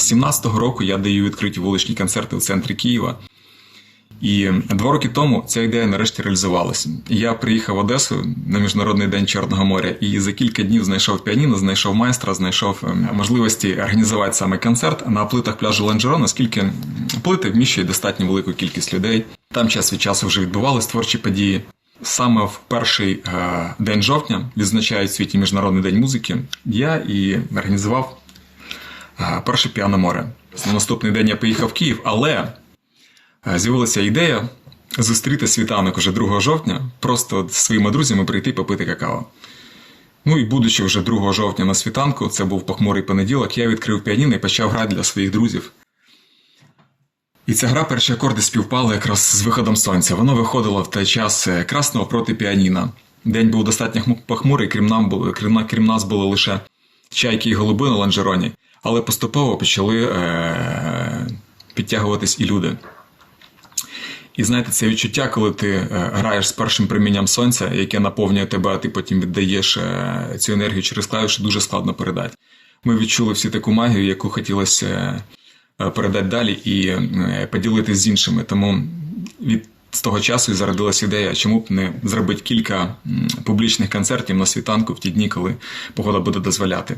З 17-го року я даю відкриті вуличні концерти у центрі Києва. І два роки тому ця ідея нарешті реалізувалася. Я приїхав в Одесу на Міжнародний день Чорного моря і за кілька днів знайшов піаніно, знайшов майстра, знайшов ем, можливості організувати саме концерт на плитах пляжу Ланжерон, оскільки плити вміщують достатньо велику кількість людей. Там час від часу вже відбувались творчі події. Саме в перший е, день жовтня відзначають світі Міжнародний день музики. Я і організував перше піано море. На наступний день я поїхав в Київ, але е, з'явилася ідея зустріти світанок уже 2 жовтня, просто з своїми друзями прийти попити какао. Ну і будучи вже 2 жовтня на світанку, це був похмурий понеділок, я відкрив піаніно і почав грати для своїх друзів. І ця гра перші акорди співпали якраз з виходом сонця. Воно виходило в той час е, красного проти піаніна. День був достатньо похмурий, крім, нам крім, крім нас було лише чайки і голуби на ланжероні, але поступово почали е- підтягуватись і люди. І знаєте, це відчуття, коли ти е, граєш з першим промінням сонця, яке наповнює тебе, а ти потім віддаєш е, цю енергію через клавіші, дуже складно передати. Ми відчули всі таку магію, яку хотілося е, передати далі і поділитися з іншими. Тому від з того часу і зародилась ідея, чому б не зробити кілька публічних концертів на світанку в ті дні, коли погода буде дозволяти.